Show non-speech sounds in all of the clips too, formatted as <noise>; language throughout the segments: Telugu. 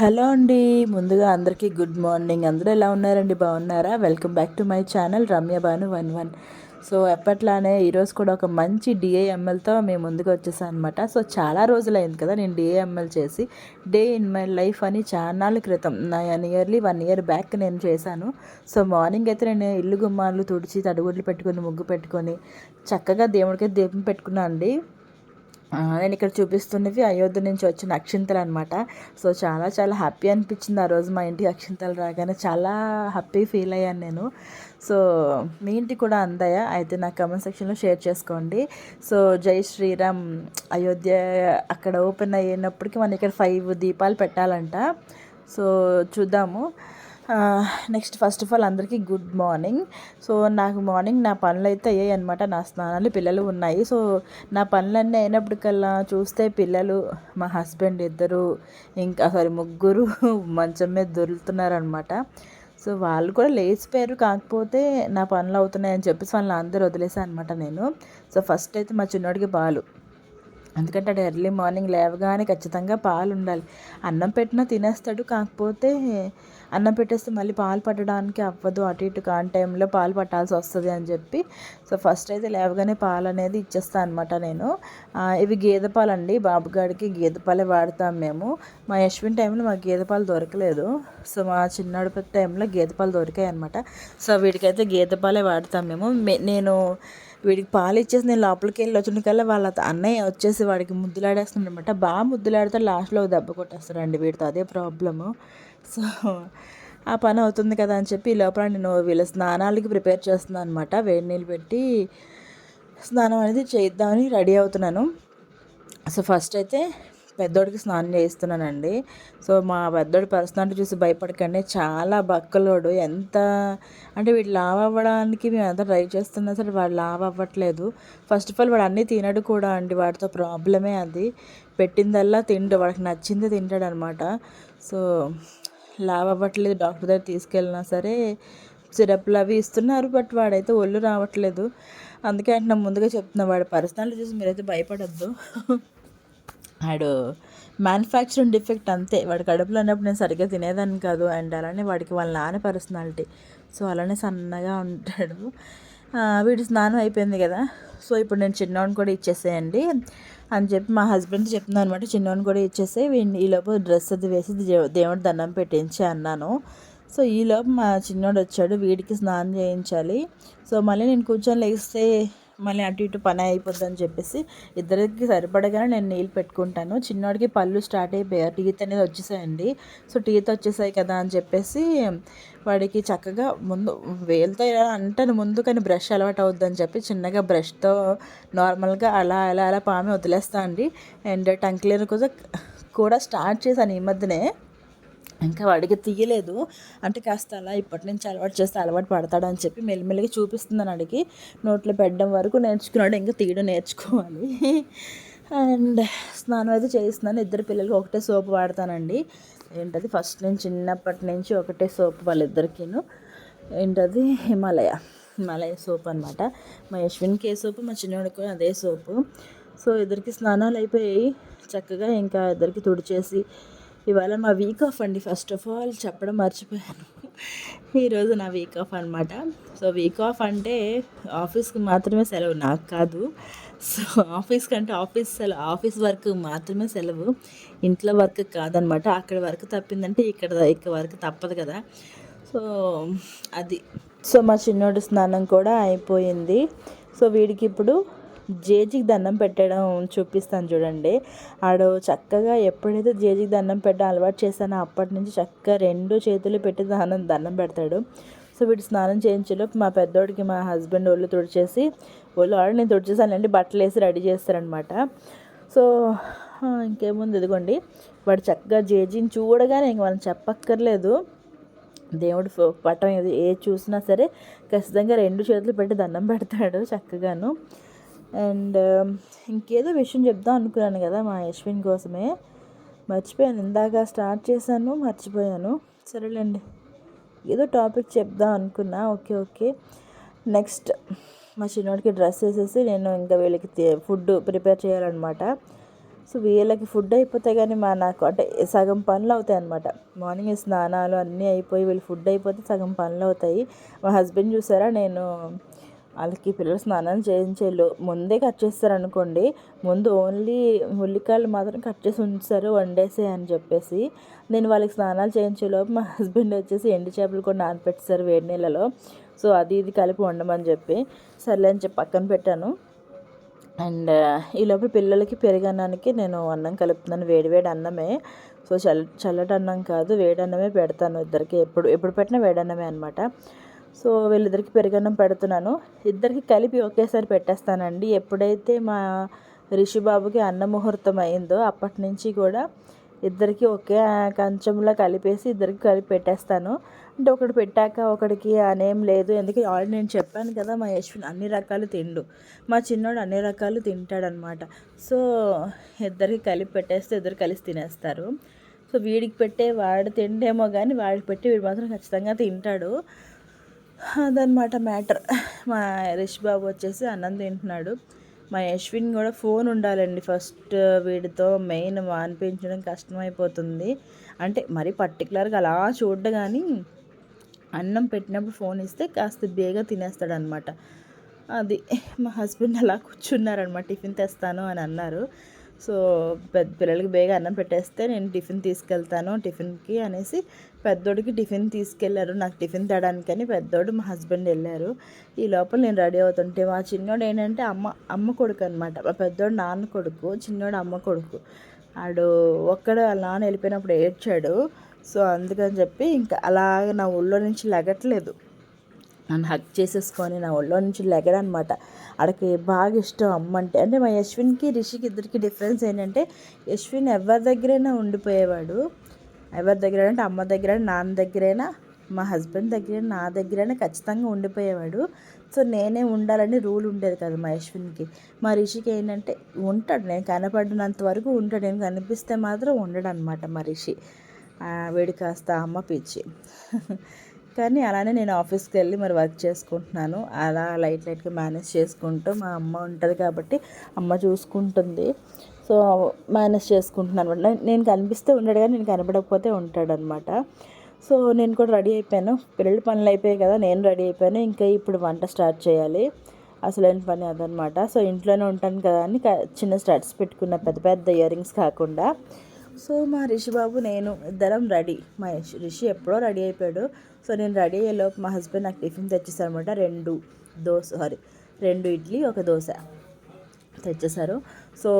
హలో అండి. ముందుగా అందరికీ గుడ్ మార్నింగ్. అందరూ ఎలా ఉన్నారండి? బాగున్నారా? Welcome back to my channel Ramya Bhanu one one. So ఎప్పట్లానే ఈరోజు కూడా ఒక మంచి డిఏఎంఎల్తో మేము ముందుకు వచ్చేసాను అనమాట సో చాలా రోజులైంది కదా నేను డిఏఎంఎల్ చేసి. డే ఇన్ మై లైఫ్ అని చాలాల క్రితం. నా నియర్లీ వన్ ఇయర్ బ్యాక్ నేను చేశాను. సో మార్నింగ్ అయితే నేను ఇల్లు గుమ్మాలు తుడిచి తడుగుడ్లు పెట్టుకొని ముగ్గు పెట్టుకొని చక్కగా దేవుడికి దీపం పెట్టుకున్నాను అండి. నేను ఇక్కడ చూపిస్తున్నవి అయోధ్య నుంచి వచ్చిన అక్షింతలు అనమాట సో చాలా చాలా హ్యాపీ అనిపించింది ఆ రోజు మా ఇంటికి అక్షింతలు రాగానే. చాలా హ్యాపీ ఫీల్ అయ్యాను నేను. సో మీ ఇంటికి కూడా అందాయా? అయితే నా కమెంట్ సెక్షన్లో షేర్ చేసుకోండి. సో జై శ్రీరామ్ అయోధ్య అక్కడ ఓపెన్ అయినప్పటికీ మనం ఇక్కడ ఫైవ్ దీపాలు పెట్టాలంట. సో చూద్దాము. నెక్స్ట్ ఫస్ట్ ఆఫ్ ఆల్ అందరికీ గుడ్ మార్నింగ్ సో నాకు మార్నింగ్ నా పనులు అయితే అయ్యాయి అనమాట నా స్నానాలు పిల్లలు ఉన్నాయి. సో నా పనులన్నీ అయినప్పటికల్లా చూస్తే పిల్లలు మా హస్బెండ్ ఇద్దరు ఇంకా సారీ ముగ్గురు <laughs> మంచం మీద దొరుకుతున్నారనమాట సో వాళ్ళు కూడా లేచిపోయారు. కాకపోతే నా పనులు అవుతున్నాయని చెప్పేసి వాళ్ళని అందరూ వదిలేసాను అనమాట నేను. సో ఫస్ట్ అయితే మా చిన్నోడికి పాలు. ఎందుకంటే అటు ఎర్లీ మార్నింగ్ లేవగానే ఖచ్చితంగా పాలు ఉండాలి. అన్నం పెట్టినా తినేస్తాడు. కాకపోతే అన్నం పెట్టేస్తే మళ్ళీ పాలు పట్టడానికి అవ్వదు అటు ఇటు కాని టైంలో పాలు పట్టాల్సి వస్తుంది అని చెప్పి. సో ఫస్ట్ అయితే లేవగానే పాలు అనేది ఇచ్చేస్తాను అనమాట నేను. ఇవి గేదె పాలు అండి బాబుగాడికి గేదె పాలే వాడతాం మేము. మా యశ్విన్ టైంలో మాకు గేదె పాలు దొరకలేదు. సో మా చిన్నాడు పెద్ద టైంలో గేదె పాలు దొరికాయి అనమాట సో వీడికైతే గేదె పాలే వాడతాం మేము. నేను వీడికి పాలు ఇచ్చేసి నేను లోపలికి వెళ్ళి వచ్చిన కల్లా వాళ్ళ అన్నయ్య వచ్చేసి వాడికి ముద్దులాడేస్తున్నాడు అనమాట బాగా ముద్దులాడితే లాస్ట్లో ఒక దెబ్బ కొట్టేస్తాడండి వీడితో. అదే ప్రాబ్లము. సో ఆ పని అవుతుంది కదా అని చెప్పి ఈ లోపల నేను వీళ్ళ స్నానాలకి ప్రిపేర్ చేస్తున్నాను అనమాట వేడి నీళ్ళు పెట్టి స్నానం అనేది చేద్దామని రెడీ అవుతున్నాను. సో ఫస్ట్ అయితే పెద్దోడికి స్నానం చేయిస్తున్నానండి. సో మా పెద్దోడి పర్సనాలిటీ చూసి భయపడకండి. చాలా బక్కలోడు. ఎంత అంటే వీడు లావ్ అవ్వడానికి మేము ఎంత ట్రై చేస్తున్నా సరే వాడు లావ్ అవ్వట్లేదు. ఫస్ట్ ఆఫ్ ఆల్ వాడు అన్నీ తినడు కూడా అండి. వాడితో ప్రాబ్లమే అది. పెట్టిందల్లా తిండు. వాడికి నచ్చింది తింటాడు అనమాట సో లావ్ అవ్వట్లేదు డాక్టర్ దగ్గర తీసుకెళ్ళినా సరే సిరప్లు అవి ఇస్తున్నారు బట్ వాడైతే ఒళ్ళు రావట్లేదు. అందుకే అంటే ముందుగా చెప్తున్నా వాడి పర్సనాలిటీ చూసి మీరైతే భయపడద్దు. వాడు మ్యానుఫ్యాక్చరింగ్ డిఫెక్ట్ అంతే. వాడి కడుపులో ఉన్నప్పుడు నేను సరిగ్గా తినేదాన్ని కాదు అండ్ అలానే వాడికి వాళ్ళ నాన్న పర్సనాలిటీ. సో అలానే సన్నగా ఉంటాడు. వీడి స్నానం అయిపోయింది కదా. సో ఇప్పుడు నేను చిన్నవాడిని కూడా ఇచ్చేసేయండి. అని చెప్పి మా హస్బెండ్ చెప్తున్నాను అనమాట చిన్నవాడిని కూడా ఇచ్చేసి ఈలోపు డ్రెస్ అది వేసి దేవుడి దండం పెట్టించి అన్నాను. సో ఈలోపు మా చిన్నోడు వచ్చాడు వీడికి స్నానం చేయించాలి. సో మళ్ళీ నేను కూర్చొని లేస్తే మళ్ళీ అటు ఇటు పని అయిపోద్ది అని చెప్పేసి ఇద్దరికి సరిపడగానే నేను నీళ్ళు పెట్టుకుంటాను. చిన్నోడికి పళ్ళు స్టార్ట్ అయిపోయారు టీత్ అనేది వచ్చేసాయండి. సో టీత్ వచ్చేసాయి కదా అని చెప్పేసి వాడికి చక్కగా ముందు వేలుతో ఇలా అంటాను ముందు కానీ బ్రష్ అలవాటు అవుద్దని చెప్పి చిన్నగా బ్రష్తో నార్మల్గా అలా అలా అలా పామి వదిలేస్తా అండి. అండ్ టంగ్ క్లీనర్ కూడా కూడా స్టార్ట్ చేశాను ఈ మధ్యనే. ఇంకా వాడికి తీయలేదు. అంటే కాస్త అలా ఇప్పటి నుంచి అలవాటు చేస్తే అలవాటు పడతాడని చెప్పి మెల్లిమెల్లిగా చూపిస్తున్నాను అడిగి నోట్లో పెట్టడం వరకు నేర్చుకున్నాడు ఇంకా తీయడం నేర్చుకోవాలి. అండ్ స్నానం అయితే చేస్తున్నాను ఇద్దరు పిల్లలకి ఒకటే సోపు వాడతానండి. ఏంటది? ఫస్ట్ నుంచి చిన్నప్పటి నుంచి ఒకటే సోప్ వాళ్ళిద్దరికీను. ఏంటది? హిమాలయ. హిమాలయ సోప్ అనమాట మా యశ్విన్కి ఏ సోపు మా చిన్నవాడికి కూడా అదే సోపు. సో ఇద్దరికి స్నానాలు అయిపోయాయి. చక్కగా ఇంకా ఇద్దరికి తుడిచేసి ఇవాళ మా వీక్ ఆఫ్ అండి. ఫస్ట్ ఆఫ్ ఆల్ చెప్పడం మర్చిపోయాను. ఈరోజు నా వీక్ ఆఫ్ అనమాట సో వీక్ ఆఫ్ అంటే ఆఫీస్కి మాత్రమే సెలవు. నాకు కాదు. సో ఆఫీస్ కంటే ఆఫీస్ సెలవు ఆఫీస్ వర్క్ మాత్రమే సెలవు. ఇంట్లో వర్క్ కాదనమాట. అక్కడ వర్క్ తప్పిందంటే ఇక్కడ ఇక్కడ వర్క్ తప్పదు కదా. సో అది. సో మా చిన్నోడు స్నానం కూడా అయిపోయింది. సో వీడికి ఇప్పుడు జేజీకి దండం పెట్టడం చూపిస్తాను చూడండి. ఆడు చక్కగా ఎప్పుడైతే జేజీకి దండం పెట్టడం అలవాటు చేశానో అప్పటి నుంచి చక్కగా రెండు చేతులు పెట్టి దానం దండం పెడతాడు. సో వీడు స్నానం చేయించేలోపు మా పెద్దోడికి మా హస్బెండ్ ఒళ్ళు తుడిచేసి ఒళ్ళు ఆడ నేను తుడిచేసానండి బట్టలు వేసి రెడీ చేస్తారనమాట సో ఇంకేముంది ఇదిగోండి. వాడు చక్కగా జేజీని చూడగానే ఇంక మనం చెప్పక్కర్లేదు. దేవుడు పటం ఏది ఏ చూసినా సరే ఖచ్చితంగా రెండు చేతులు పెట్టి దండం పెడతాడు చక్కగాను. అండ్ ఇంకేదో విషయం చెప్దాం అనుకున్నాను కదా మా యశ్విన్ కోసమే. మర్చిపోయాను. ఇందాక స్టార్ట్ చేశాను మర్చిపోయాను. సరేలేండి. ఏదో టాపిక్ చెప్దాం అనుకున్నా. Okay okay. నెక్స్ట్. మా చిన్నోడికి డ్రెస్ వేసేసి నేను ఇంకా వీళ్ళకి ఫుడ్ ప్రిపేర్ చేయాలన్నమాట. సో వీళ్ళకి ఫుడ్ అయిపోతే కానీ మా నాకు అంటే సగం పనులు అవుతాయి అనమాట మార్నింగ్ స్నానాలు అన్నీ అయిపోయి వీళ్ళు ఫుడ్ అయిపోతే సగం పనులు అవుతాయి. మా హస్బెండ్ చూసారా? నేను వాళ్ళకి పిల్లలు స్నానం చేయించేళ్ళు ముందే కట్ చేస్తారు అనుకోండి. ముందు ఓన్లీ ఉల్లికాయలు మాత్రం కట్ చేసి ఉంచుతారు వండేసే అని చెప్పేసి. నేను వాళ్ళకి స్నానాలు చేయించేలోపు మా హస్బెండ్ వచ్చేసి ఎండు చేపలు కూడా నానపెట్టారు వేడి నీళ్ళలో. సో అది ఇది కలిపి వండమని చెప్పి సర్లే అని చెప్పి పక్కన పెట్టాను. అండ్ ఈ లోపల పిల్లలకి పెరుగన్నానికి నేను అన్నం కలుపుతున్నాను. వేడి వేడి అన్నమే. సో చల్ల చల్లటి అన్నం కాదు వేడి అన్నమే పెడతాను ఇద్దరికి. ఎప్పుడు ఎప్పుడు పెట్టినా వేడి అన్నమే అనమాట సో వీళ్ళిద్దరికి పెరుగన్నం పెడుతున్నాను. ఇద్దరికి కలిపి ఒకేసారి పెట్టేస్తానండి. ఎప్పుడైతే మా రిషిబాబుకి అన్న ముహూర్తం అయిందో అప్పటి నుంచి కూడా ఇద్దరికి ఒకే కంచంలో కలిపేసి ఇద్దరికి కలిపి పెట్టేస్తాను. అంటే ఒకటి పెట్టాక ఒకడికి అనేం లేదు. ఎందుకంటే ఆల్రెడీ నేను చెప్పాను కదా మా యశ్విన్ అన్ని రకాలు తిండు. మా చిన్నోడు అన్ని రకాలు తింటాడనమాట. సో ఇద్దరికి కలిపి పెట్టేస్తే ఇద్దరు కలిసి తినేస్తారు. సో వీడికి పెట్టే వాడు తిండేమో కానీ వాడికి పెట్టి వీడు మాత్రం ఖచ్చితంగా తింటాడు. అదనమాట మ్యాటర్. మా రిష్ బాబు వచ్చేసి అన్నం తింటున్నాడు. మా యశ్విన్ కూడా ఫోన్ ఉండాలండి. ఫస్ట్ వీడితో మెయిన్ మానిపించడం కష్టమైపోతుంది. అంటే మరి పర్టికులర్గా అలా చూడ్డ కానీ అన్నం పెట్టినప్పుడు ఫోన్ ఇస్తే కాస్త బేగా తినేస్తాడనమాట అది మా హస్బెండ్ అలా కూర్చున్నారనమాట టిఫిన్ తెస్తాను అని అన్నారు. సో పెద్ద పిల్లలకి బేగా అన్నం పెట్టేస్తే నేను టిఫిన్ తీసుకెళ్తాను టిఫిన్కి అనేసి పెద్దోడికి టిఫిన్ తీసుకెళ్ళారు. నాకు టిఫిన్ తేడానికని పెద్దోడు మా హస్బెండ్ వెళ్ళారు. ఈ లోపల నేను రెడీ అవుతుంటే మా చిన్నోడు ఏంటంటే అమ్మ అమ్మ కొడుకు అనమాట మా పెద్దోడు నాన్న కొడుకు చిన్నోడు అమ్మ కొడుకు. ఆడు ఒక్కడ వాళ్ళ నాన్న వెళ్ళిపోయినప్పుడు ఏడ్చాడు. సో అందుకని చెప్పి ఇంకా అలాగ నా ఊళ్ళో నుంచి లగట్లేదు. నన్ను హక్ చేసేసుకొని నా ఒళ్ళో నుంచి లెగడనమాట ఆడకి బాగా ఇష్టం అమ్మ అంటే అంటే మా యశ్విన్కి రిషికి ఇద్దరికి డిఫరెన్స్ ఏంటంటే యశ్విన్ ఎవరి దగ్గరైనా ఉండిపోయేవాడు. ఎవరి దగ్గర అంటే అమ్మ దగ్గర నాన్న దగ్గరైనా మా హస్బెండ్ దగ్గర నా దగ్గరైనా ఖచ్చితంగా ఉండిపోయేవాడు. సో నేనే ఉండాలని రూల్ ఉండేది కదా మా యశ్విన్కి. మా రిషికి ఏంటంటే ఉంటాడు నేను కనపడినంత వరకు ఉంటాడు. నేను కనిపిస్తే మాత్రం ఉండడు అనమాట మా రిషి. వేడి కాస్త అమ్మ పిచ్చి. కానీ అలానే నేను ఆఫీస్కి వెళ్ళి మరి వర్క్ చేసుకుంటున్నాను. అలా లైట్ లైట్గా మేనేజ్ చేసుకుంటూ మా అమ్మ ఉంటుంది కాబట్టి అమ్మ చూసుకుంటుంది. సో మేనేజ్ చేసుకుంటున్నాను అనమాట. నేను కనిపిస్తే ఉండడు కానీ నేను కనపడకపోతే ఉంటాడనమాట. సో నేను కూడా రెడీ అయిపోయాను. పిల్లల పనులు అయిపోయాయి కదా నేను రెడీ అయిపోయాను. ఇంకా ఇప్పుడు వంట స్టార్ట్ చేయాలి. అసలైన పని అదనమాట. సో ఇంట్లోనే ఉంటాను కదా అని చిన్న స్టార్ట్స్ పెట్టుకున్న పెద్ద పెద్ద ఇయర్ రింగ్స్ కాకుండా. సో మా రిషి బాబు నేను ఇద్దరం రెడీ. మా రిషి ఎప్పుడో రెడీ అయిపోయాడు. సో నేను రెడీ అయ్యేలోపు మా హస్బెండ్ నాకు టిఫిన్ తెచ్చేసారనమాట రెండు దోశ సారీ రెండు ఇడ్లీ ఒక దోశ తెచ్చేసారు. సో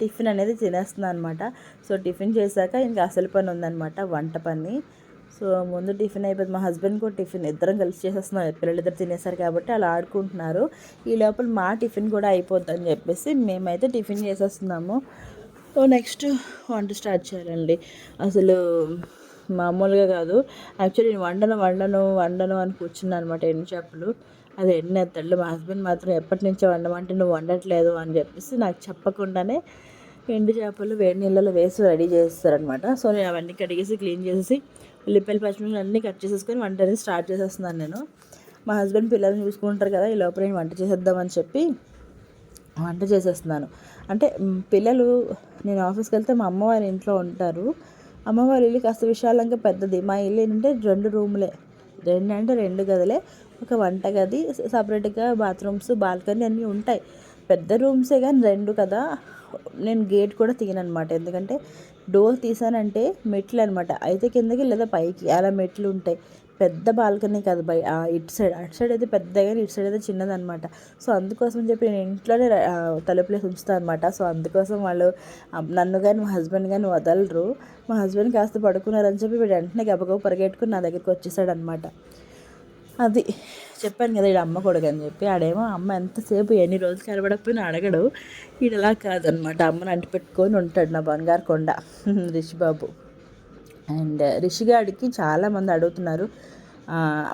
టిఫిన్ అనేది తినేస్తున్నాను అనమాట సో టిఫిన్ చేశాక ఇంకా అసలు పని ఉందనమాట వంట పని. సో ముందు టిఫిన్ అయిపోయింది. మా హస్బెండ్ కూడా టిఫిన్ ఇద్దరం కలిసి చేసేస్తున్నాం. పిల్లలు ఇద్దరు తినేసారు కాబట్టి అలా ఆడుకుంటున్నారు. ఈ లోపల మా టిఫిన్ కూడా అయిపోద్ది అని చెప్పేసి మేమైతే టిఫిన్ చేసేస్తున్నాము. సో నెక్స్ట్ వంట స్టార్ట్ చేయాలండి. అసలు మామూలుగా కాదు. యాక్చువల్లీ నేను వండను వండను వండను అని కూర్చున్నాను అనమాట ఎండు చేపలు. అది ఎత్తళ్ళు మా హస్బెండ్ మాత్రం ఎప్పటి నుంచో వండమంటే నువ్వు వండట్లేదు అని చెప్పేసి నాకు చెప్పకుండానే ఎండు చేపలు వేడి నీళ్ళలో వేసి రెడీ చేస్తారనమాట. సో నేను అవన్నీ కడిగేసి క్లీన్ చేసేసి ఉల్లిపాయలు పచ్చిమిర్చి అన్నీ కట్ చేసేసుకొని వంట అనేది స్టార్ట్ చేసేస్తున్నాను నేను. మా హస్బెండ్ పిల్లల్ని చూసుకుంటారు కదా ఈ లోపల నేను వంట చేసేద్దామని చెప్పి వంట చేసేస్తున్నాను. అంటే పిల్లలు నేను ఆఫీస్కి వెళ్తే మా అమ్మ వారి ఇంట్లో ఉంటారు. అమ్మవారి ఇల్లు కాస్త విశాలంగా పెద్దది. మా ఇల్లు ఏంటంటే రెండు రూములే. రెండు అంటే రెండు గదులే. ఒక వంట గది సపరేట్గా బాత్రూమ్స్ బాల్కనీ అన్నీ ఉంటాయి. పెద్ద రూమ్సే కానీ రెండు కదా. నేను గేట్ కూడా తీయనమాట ఎందుకంటే డోర్ తీసానంటే మెట్లు అనమాట అయితే కిందకి లేదా పైకి అలా మెట్లు ఉంటాయి. పెద్ద బాల్కనీ కాదు బై ఇటు సైడ్ అటు సైడ్ అయితే పెద్దగా ఇటు సైడ్ అయితే చిన్నదనమాట సో అందుకోసం చెప్పి నేను ఇంట్లోనే తలుపులేసి ఉంచుతాను అనమాట సో అందుకోసం వాళ్ళు నన్ను కానీ మా హస్బెండ్ కానీ వదలరు. మా హస్బెండ్ కాస్త పడుకున్నారని చెప్పి వీడు వెంటనే గబగబ పరిగెట్టుకుని నా దగ్గరికి వచ్చేసాడు అనమాట అది చెప్పాను కదా ఈడ అమ్మ కొడుకు అని చెప్పి. ఆడేమో అమ్మ ఎంతసేపు ఎన్ని రోజులు కనబడకపోయినా అడగడు. ఈడలా కాదనమాట అమ్మని అంటిపెట్టుకొని ఉంటాడు నా బంగారు కొండ రిషిబాబు. అండ్ రిషిగాడికి చాలామంది అడుగుతున్నారు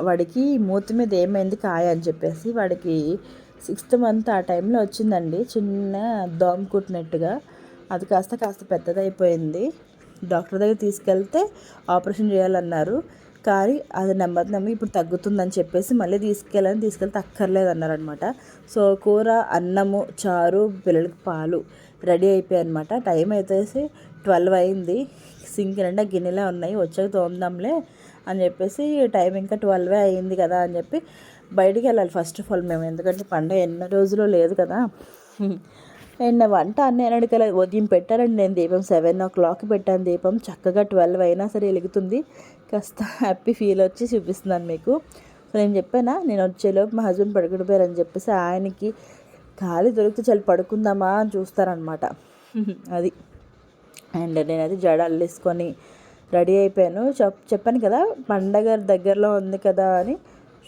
వాడికి మూతి మీద ఏమైంది కాయ అని చెప్పేసి. వాడికి సిక్స్త్ మంత్ ఆ టైంలో వచ్చిందండి చిన్న దోమ కుట్టినట్టుగా. అది కాస్త కాస్త పెద్దదైపోయింది. డాక్టర్ దగ్గర తీసుకెళ్తే ఆపరేషన్ చేయాలన్నారు. కానీ అది నెమ్మది నెంబర్ ఇప్పుడు తగ్గుతుందని చెప్పేసి మళ్ళీ తీసుకెళ్ళని తీసుకెళ్తే అక్కర్లేదు అన్నారనమాట సో కూర అన్నము చారు పిల్లలకి పాలు రెడీ అయిపోయాయి అనమాట టైం అయితే ట్వెల్వ్ అయింది. సింక్ నిండా గిన్నెలే ఉన్నాయి. వచ్చాక తోముదాంలే అని చెప్పేసి టైం ఇంకా ట్వెల్వే అయింది కదా అని చెప్పి బయటికి వెళ్ళాలి ఫస్ట్ ఆఫ్ ఆల్ మేము. ఎందుకంటే పండగ ఎన్ని రోజులు లేదు కదా. అండ్ వంట అన్నీ అనడికల ఉదయం పెట్టానండి నేను దీపం. సెవెన్ ఓ క్లాక్ పెట్టాను దీపం. చక్కగా ట్వెల్వ్ అయినా సరే వెలుగుతుంది. కాస్త హ్యాపీ ఫీల్ వచ్చి చూపిస్తున్నాను మీకు. సో నేను చెప్పానా నేను వచ్చేలోపు మా హస్బెండ్ పడుకునిపోయారని చెప్పేసి ఆయనకి ఖాళీ దొరికితే చలి పడుకుందామా అని చూస్తారనమాట అది. అండ్ నేనైతే జడ అల్లేసుకొని రెడీ అయిపోయాను. షాప్ చెప్పాను కదా పండగ దగ్గరలో ఉంది కదా అని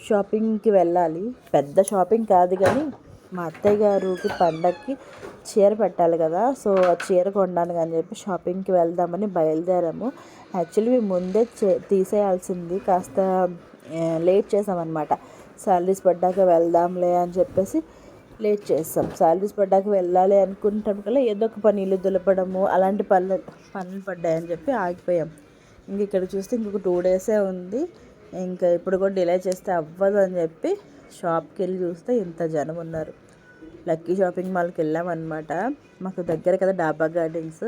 షాపింగ్కి వెళ్ళాలి. పెద్ద షాపింగ్ కాదు కానీ మా అత్తయ్య గారికి పండగకి చీర పెట్టాలి కదా సో ఆ చీర కొనడానికి అని చెప్పి షాపింగ్కి వెళ్దామని బయలుదేరాము. యాక్చువల్లీ మేము ముందే తీసేయాల్సింది కాస్త లేట్ చేసామన్నమాట. శాలరీస్ పడ్డాక వెళ్దాంలే అని చెప్పేసి లేట్ చేస్తాం. శాలరీస్ పడ్డాక వెళ్ళాలి అనుకుంటాం కదా ఏదో ఒక పని ఇల్లు దులపడము అలాంటి పనులు పనులు పడ్డాయని చెప్పి ఆగిపోయాం. ఇంక ఇక్కడ చూస్తే ఇంకొక టూ డేసే ఉంది. ఇంకా ఇప్పుడు కూడా డిలే చేస్తే అవ్వదు అని చెప్పి షాప్కి వెళ్ళి చూస్తే ఇంత జనం ఉన్నారు. లక్కీ షాపింగ్ మాల్కి వెళ్ళామన్నమాట మాకు దగ్గర కదా Daba Gardens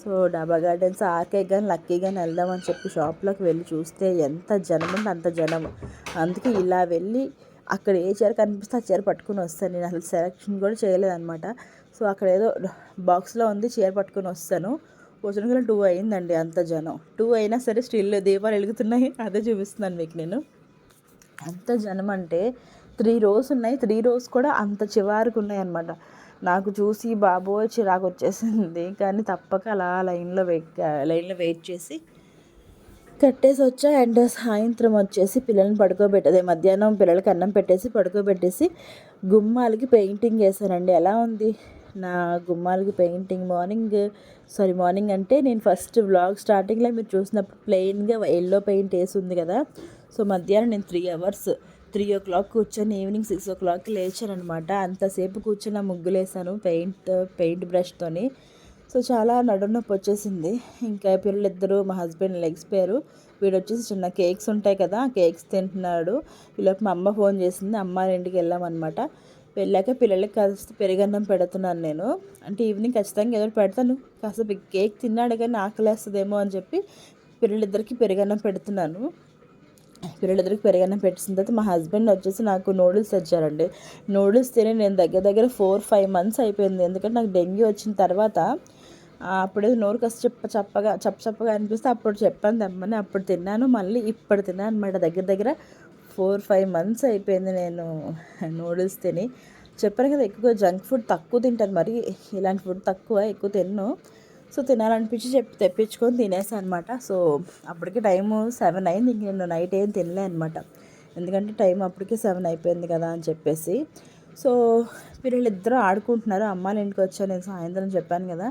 so Daba Gardens RK కానీ లక్కీ కానీ వెళ్దామని చెప్పి షాప్లోకి వెళ్ళి చూస్తే ఎంత జనం ఉంది అంత జనం. అందుకే ఇలా వెళ్ళి అక్కడ ఏ చీర కనిపిస్తే ఆ చీర పట్టుకుని వస్తాను. నేను అసలు సెలెక్షన్ కూడా చేయలేదన్నమాట. సో అక్కడ ఏదో బాక్స్లో ఉంది చీర పట్టుకుని వస్తాను. వచ్చిన కల్లా టూ అయిందండి అంత జనం. టూ అయినా సరే స్టిల్ దీపాలు వెలుగుతున్నాయి. అదే చూపిస్తున్నాను మీకు నేను. అంత జనం అంటే త్రీ రోస్ ఉన్నాయి. త్రీ రోస్ కూడా అంత చివరికి ఉన్నాయి అనమాట నాకు చూసి బాబోయ్ చిరాకు వచ్చేసింది. కానీ తప్పక అలా లైన్లో వెయిట్ లైన్లో వెయిట్ చేసి కట్టేసి వచ్చా అండ్ సాయంత్రం వచ్చేసి పిల్లల్ని పడుకోబెట్టదే. మధ్యాహ్నం పిల్లలకి అన్నం పెట్టేసి పడుకోబెట్టేసి గుమ్మాలకి పెయింటింగ్ వేసానండి ఎలా ఉంది? నా గుమ్మాలకి పెయింటింగ్ మార్నింగ్ సారీ మార్నింగ్ అంటే నేను ఫస్ట్ వ్లాగ్ స్టార్టింగ్లో మీరు చూసినప్పుడు ప్లెయిన్గా ఎల్లో పెయింట్ వేసి ఉంది కదా. సో మధ్యాహ్నం నేను three hours three o'clock కూర్చొని ఈవినింగ్ సిక్స్ ఓ క్లాక్కి లేచాను అనమాట అంతసేపు కూర్చొని ముగ్గులు వేసాను పెయింట్ పెయింట్ బ్రష్తోని. సో చాలా నడుము నొప్పి వచ్చేసింది. ఇంకా పిల్లలిద్దరూ మా హస్బెండ్ లెగ్స్ పేరు. వీడు వచ్చేసి చిన్న కేక్స్ ఉంటాయి కదా కేక్స్ తింటున్నాడు. వీళ్ళకి మా అమ్మ ఫోన్ చేసింది అమ్మ ఇంటికి వెళ్ళామన్నమాట. వెళ్ళాక పిల్లలకి కాస్త పెరుగన్నం పెడుతున్నాను నేను. అంటే ఈవినింగ్ ఖచ్చితంగా ఏదో పెడతాను. కాస్త కేక్ తిన్నాడు కానీ ఆకలేస్తుందేమో అని చెప్పి పిల్లలిద్దరికి పెరుగన్నం పెడుతున్నాను. పిల్లలిద్దరికి పెరుగన్నం పెట్టిన తర్వాత మా హస్బెండ్ వచ్చేసి నాకు నూడిల్స్ తెచ్చారండి. నూడిల్స్ తిని నేను దగ్గర దగ్గర ఫోర్ ఫైవ్ మంత్స్ అయిపోయింది. ఎందుకంటే నాకు డెంగ్యూ వచ్చిన తర్వాత అప్పుడు నోరు కాస్త చెప్ప చప్పగా చప్ప చప్పగా అనిపిస్తే అప్పుడు చెప్పాను తెమ్మని. అప్పుడు తిన్నాను మళ్ళీ ఇప్పుడు తిన్నాను అనమాట దగ్గర దగ్గర ఫోర్ ఫైవ్ మంత్స్ అయిపోయింది నేను నూడిల్స్ తిని. చెప్పాను కదా ఎక్కువ జంక్ ఫుడ్ తక్కువ తింటాను. మరి ఇలాంటి ఫుడ్ తక్కువ ఎక్కువ తిన్ను. సో తినాలనిపించి చెప్పి తెప్పించుకొని తినేసాను అనమాట సో అప్పటికి టైము సెవెన్ అయింది ఇంక నేను నైట్ ఏం తినలే అనమాట ఎందుకంటే టైం అప్పటికే సెవెన్ అయిపోయింది కదా అని చెప్పేసి. సో పిల్లలు ఇద్దరు ఆడుకుంటున్నారు అమ్మాయిల ఇంటికి వచ్చాను నేను సాయంత్రం చెప్పాను కదా.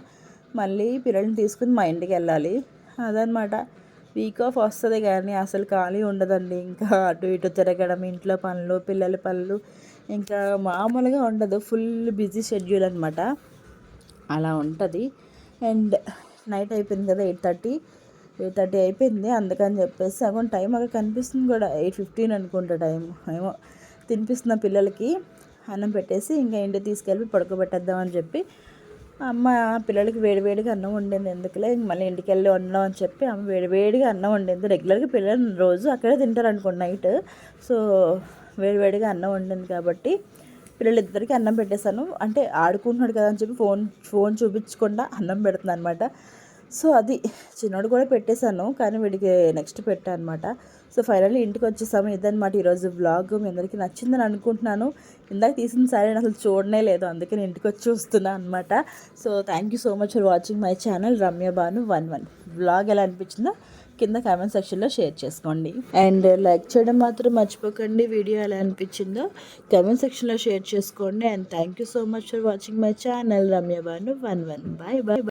మళ్ళీ పిల్లల్ని తీసుకుని మా ఇంటికి వెళ్ళాలి. అదనమాట. వీక్ ఆఫ్ వస్తుంది కానీ అసలు ఖాళీ ఉండదండి. ఇంకా అటు ఇటు తిరగడం ఇంట్లో పనులు పిల్లల పనులు ఇంకా మామూలుగా ఉండదు. ఫుల్ బిజీ షెడ్యూల్ అనమాట అలా ఉంటుంది. అండ్ నైట్ అయిపోయింది కదా ఎయిట్ థర్టీ. ఎయిట్ థర్టీ అయిపోయింది. అందుకని చెప్పేసి సగం టైం అక్కడ కనిపిస్తుంది కూడా. ఎయిట్ ఫిఫ్టీన్ అనుకుంటా టైం. ఏమో తినిపిస్తున్న పిల్లలకి అన్నం పెట్టేసి ఇంకా ఇంటి తీసుకెళ్ళి పడుకోబెట్టేద్దాం అని చెప్పి అమ్మ పిల్లలకి వేడివేడిగా అన్నం వండింది. ఎందుకులే? మళ్ళీ ఇంటికి వెళ్ళి వండడం అని చెప్పి అమ్మ వేడివేడిగా అన్నం వండింది. రెగ్యులర్గా పిల్లలు రోజు అక్కడే తింటారు అనుకోండి నైట్. సో వేడివేడిగా అన్నం వండింది కాబట్టి పిల్లలిద్దరికీ అన్నం పెట్టేశాను. అంటే ఆడుకుంటున్నాడు కదా అని చెప్పి ఫోన్ ఫోన్ చూపించకుండా అన్నం పెడుతుంది అనమాట సో అది చిన్నోడు కూడా పెట్టేశాను కానీ వీడికి నెక్స్ట్ పెట్టాను అనమాట సో ఫైనల్లీ ఇంటికి వచ్చేసాము. ఇదనమాట ఈరోజు బ్లాగ్ మీ అందరికీ నచ్చిందని అనుకుంటున్నాను. ఇందాక తీసిన సరే అసలు చూడనే లేదు అందుకే నేను ఇంటికి వచ్చి వస్తున్నాను అనమాట so thank you so much for watching my channel Ramya Bhanu one one. Vlog ఎలా అనిపించిందో కింద కామెంట్ సెక్షన్లో షేర్ చేసుకోండి. అండ్ లైక్ చేయడం మాత్రం మర్చిపోకండి. వీడియో ఎలా అనిపించిందో కామెంట్ సెక్షన్లో షేర్ చేసుకోండి. And thank you so much for watching my channel Ramya Bhanu one one bye bye